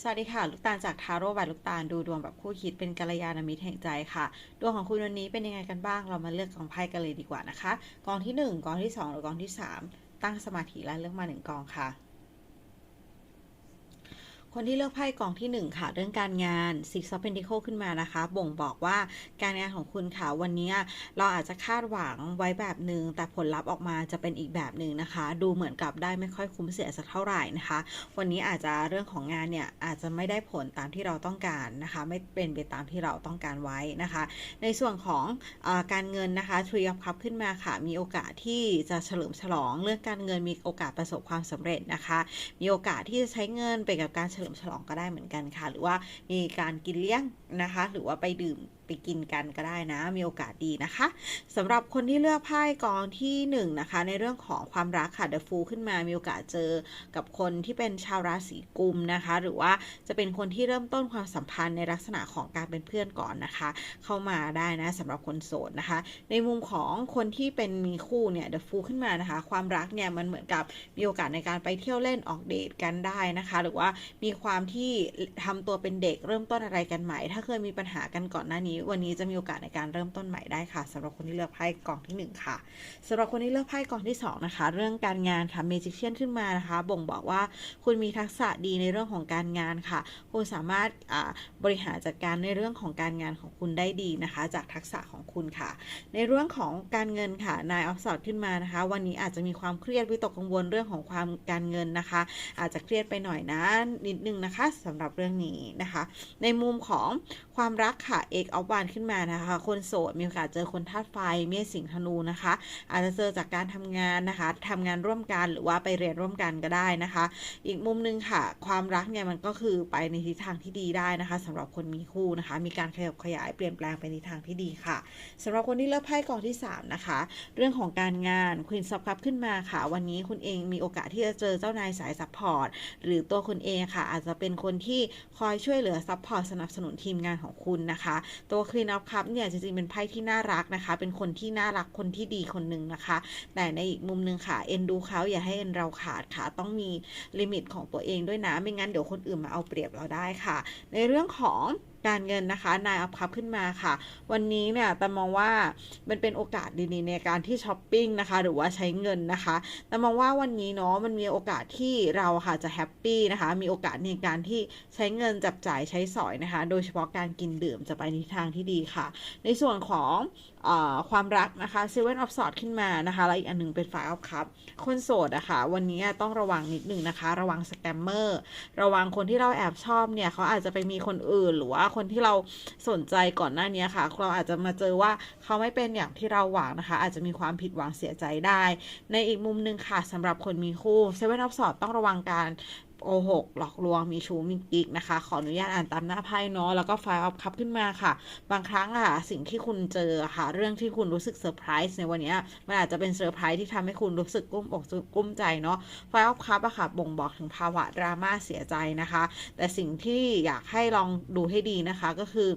สวัสดีค่ะ ลูกตาลจากทาโร่บายลูกตาลดูดวงแบบคู่คิดเป็นกัลยาณมิตรแห่งใจค่ะ ดวงของคุณวันนี้เป็นยังไงกันบ้าง เรามาเลือกกองไพ่กันเลยดีกว่านะคะ กองที่ 1 กองที่ 2 หรือกองที่ 3 ตั้งสมาธิและเลือกมาหนึ่งกองค่ะ คนที่เลือกไพ่กองที่ 1 ค่ะ เรื่องการงาน Six of Pentacles ขึ้นมานะคะ บ่งบอกว่าการงานของคุณค่ะ วันนี้เราอาจจะคาดหวังไว้แบบหนึ่งแต่ผลลัพธ์ออกมาจะเป็นอีกแบบหนึ่งนะคะ ดูเหมือนกับได้ไม่ค่อยคุ้มเสียสักเท่าไหร่นะคะ วันนี้อาจจะเรื่องของงานเนี่ยอาจจะไม่ได้ผลตามที่เราต้องการนะคะ ไม่เป็นไปตามที่เราต้องการไว้นะคะ ในส่วนของอการเงินนะคะ Tree of Cup ขึ้นมาค่ะ มีโอกาสที่จะเฉลิมฉลอง เรื่องการเงินมีโอกาสประสบความสำเร็จนะคะ มีโอกาสที่จะใช้เงินไปกับการเฉลิมฉลองก็ได้เหมือนกันค่ะ หรือว่ามีการกินเลี้ยงนะคะ หรือว่าไปดื่ม ไปกินกันก็ได้นะ มีโอกาสดีนะคะสำหรับคนที่เลือกไพ่กองที่1นนะคะ ในเรื่องของความรักค่ะ The Fool ขึ้นมามีโอกาสเจอกับคนที่เป็นชาวราศีกุมนะคะ หรือว่าจะเป็นคนที่เริ่มต้นความสัมพันธ์ในลักษณะของการเป็นเพื่อนก่อนนะคะ เข้ามาได้นะสำหรับคนโสดนะคะ ในมุมของคนที่เป็นมีคู่เนี่ย The Fool ขึ้นมานะคะ ความรักเนี่ยมันเหมือนกับมีโอกาสในการไปเที่ยวเล่นออกเดทกันได้นะคะ หรือว่ามีความที่ทำตัวเป็นเด็กเริ่มต้นอะไรกันใหม่ ถ้าเคยมีปัญหากันก่อนหน้านี้วันนี้จะมีโอกาสในการเริ่มต้นใหม่ได้ค่ะสำหรับคนที่เลือกไพ่กล่องที่ 1 ค่ะสำหรับคนที่เลือกไพ่กล่องที่ 2 นะคะ เรื่องการงานค่ะเมจิเชียนขึ้นมานะคะ บ่งบอกว่าคุณมีทักษะดีในเรื่องของการงานค่ะ คุณสามารถบริหารจัดการในเรื่องของการงานของคุณได้ดีนะคะ จากทักษะของคุณค่ะ ในเรื่องของการเงินค่ะนายออฟสอดขึ้นมานะคะ วันนี้อาจจะมีความเครียดวิตกกังวลเรื่องของความการเงินนะคะ อาจจะเครียดไปหน่อยนะนิดนึงนะคะสำหรับเรื่องนี้นะคะ ในมุมของความรักค่ะเอกออฟวานขึ้นมานะคะ คนโสดมีโอกาสเจอคนธาตุไฟเมษสิงห์ธนูนะคะ อาจจะเจอจากการทำงานนะคะทำงานร่วมกันหรือว่าไปเรียนร่วมกันก็ได้นะคะ อีกมุมนึงค่ะ ความรักเนี่ยมันก็คือไปในทิศทางที่ดีได้นะคะสำหรับคนมีคู่นะคะ มีการขยับขยายเปลี่ยนแปลงไปในทางที่ดีค่ะสำหรับคนที่เลือกไพ่กองที่ 3 นะคะ เรื่องของการงานควีนซับคับขึ้นมาค่ะ วันนี้คุณเองมีโอกาสที่จะเจอเจ้านายสายซัพพอร์ตหรือตัวคุณเองค่ะ อาจจะเป็นคนที่คอยช่วยเหลือซัพพอร์ตสนับสนุนทีมงานของคุณนะคะตัวคลีนอัพคัพเนี่ยจริงๆเป็นไพ่ที่น่ารักนะคะ เป็นคนที่น่ารักคนที่ดีคนหนึ่งนะคะ แต่ในอีกมุมหนึ่งค่ะเอ็นดูเขาอย่าให้เอ็นเราขาดค่ะ ต้องมีลิมิตของตัวเองด้วยนะ ไม่งั้นเดี๋ยวคนอื่นมาเอาเปรียบเราได้ค่ะ ในเรื่องของ การเงินนะคะนายอัพคัพขึ้นมาค่ะ วันนี้เนี่ยแต่มองว่ามันเป็นโอกาสดีๆในการที่ช้อปปิ้งนะคะ หรือว่าใช้เงินนะคะแต่มองว่าวันนี้เนาะมันมีโอกาสที่เราค่ะจะแฮปปี้นะคะ มีโอกาสในการที่ใช้เงินจับจ่ายใช้สอยนะคะ โดยเฉพาะการกินดื่มจะไปในทางที่ดีค่ะ ในส่วนของอความรักนะคะ Seven of Swords ขึ้นมานะคะแล้วอีกอันหนึ่งเป็น Five of Cups คนโสดอะคะ่ะวันนี้ต้องระวังนิดหนึ่งนะคะ ระวังสแกมเมอร์ระวังคนที่เราแอบชอบเนี่ยเขาอาจจะไปมีคนอื่นหรือว่าคนที่เราสนใจก่อนหน้านี้ค่ะ เราอาจจะมาเจอว่าเขาไม่เป็นอย่างที่เราหวังนะคะ อาจจะมีความผิดหวังเสียใจได้ ในอีกมุมหนึ่งค่ะสำหรับคนมีคู่เซเว่นออฟสอบต้องระวังการ โอหกหลอกลวงมีชู้มีกิ๊กนะคะ ขออนุญาตอ่านตามหน้าไพ่เนาะแล้วก็ไฟล์ออฟคัพขึ้นมาค่ะ บางครั้งอะสิ่งที่คุณเจอค่ะ เรื่องที่คุณรู้สึกเซอร์ไพรส์ในวันนี้มันอาจจะเป็นเซอร์ไพรส์ที่ทำให้คุณรู้สึกกุ้มอกกุ้มใจเนาะไฟล์ออฟคัพอะค่ะ บ่งบอกถึงภาวะดราม่าเสียใจนะคะ แต่สิ่งที่อยากให้ลองดูให้ดีนะคะก็คือ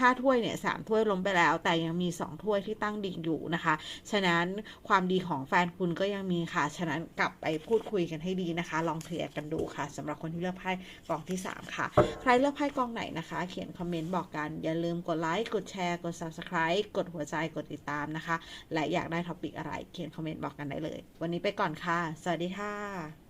ห้าถ้วยเนี่ยสามถ้วยล้มไปแล้ว แต่ยังมีสองถ้วยที่ตั้งดิ่งอยู่นะคะ ฉะนั้นความดีของแฟนคุณก็ยังมีค่ะ ฉะนั้นกลับไปพูดคุยกันให้ดีนะคะ ลองเคลียร์กันดูค่ะสำหรับคนที่เลือกไพ่กองที่ 3 ค่ะ ใครเลือกไพ่กองไหนนะคะ เขียนคอมเมนต์บอกกัน อย่าลืมกดไลค์กดแชร์กด subscribe กดหัวใจกดติดตามนะคะ และอยากได้ท็อปิกอะไรเขียนคอมเมนต์บอกกันได้เลย วันนี้ไปก่อนค่ะ สวัสดีค่ะ